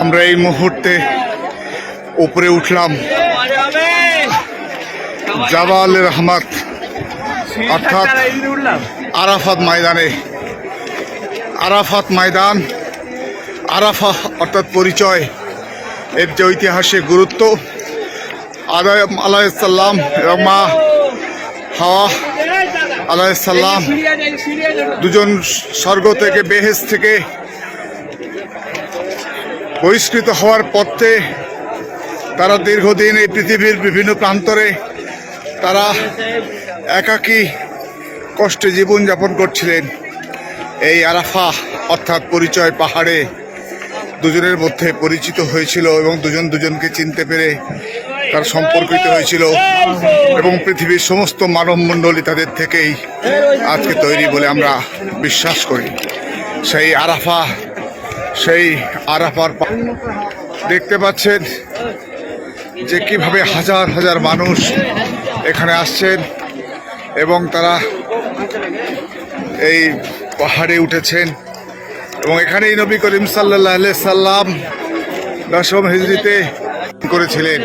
আমরা এই মুহূর্তে উপরে উঠলাম। জাবাল রহমত অর্থাৎ আরাফাত ময়দানে। আরাফাত ময়দান, আরাফা অর্থাৎ পরিচয় এর যে ঐতিহাসিক গুরুত্ব। আদায় আলাইসাল্লাম এবং মা হাওয়া আলাইসাল্লাম দুজন স্বর্গ থেকে বেহেস থেকে বহিষ্কৃত হওয়ার পথে তারা দীর্ঘদিন এই পৃথিবীর বিভিন্ন প্রান্তরে তারা একাকী কষ্টে জীবনযাপন করছিলেন। এই আরাফা অর্থাৎ পরিচয় পাহাড়ে দুজনের মধ্যে পরিচিত হয়েছিল এবং দুজন দুজনকে চিনতে পেরে তার সম্পর্কিত হয়েছিল এবং পৃথিবীর সমস্ত মানব মণ্ডলী তাদের থেকেই আজকে তৈরি বলে আমরা বিশ্বাস করি। সেই আরাফা সেই আরাফার দেখতে পাচ্ছেন যে কীভাবে হাজার হাজার মানুষ এখানে আসছেন এবং তারা এই পাহাড়ে উঠেছেন। এবং এখানেই নবী করিম সাল্লাহ সাল্লাম দশম হিজড়িতে করেছিলেন।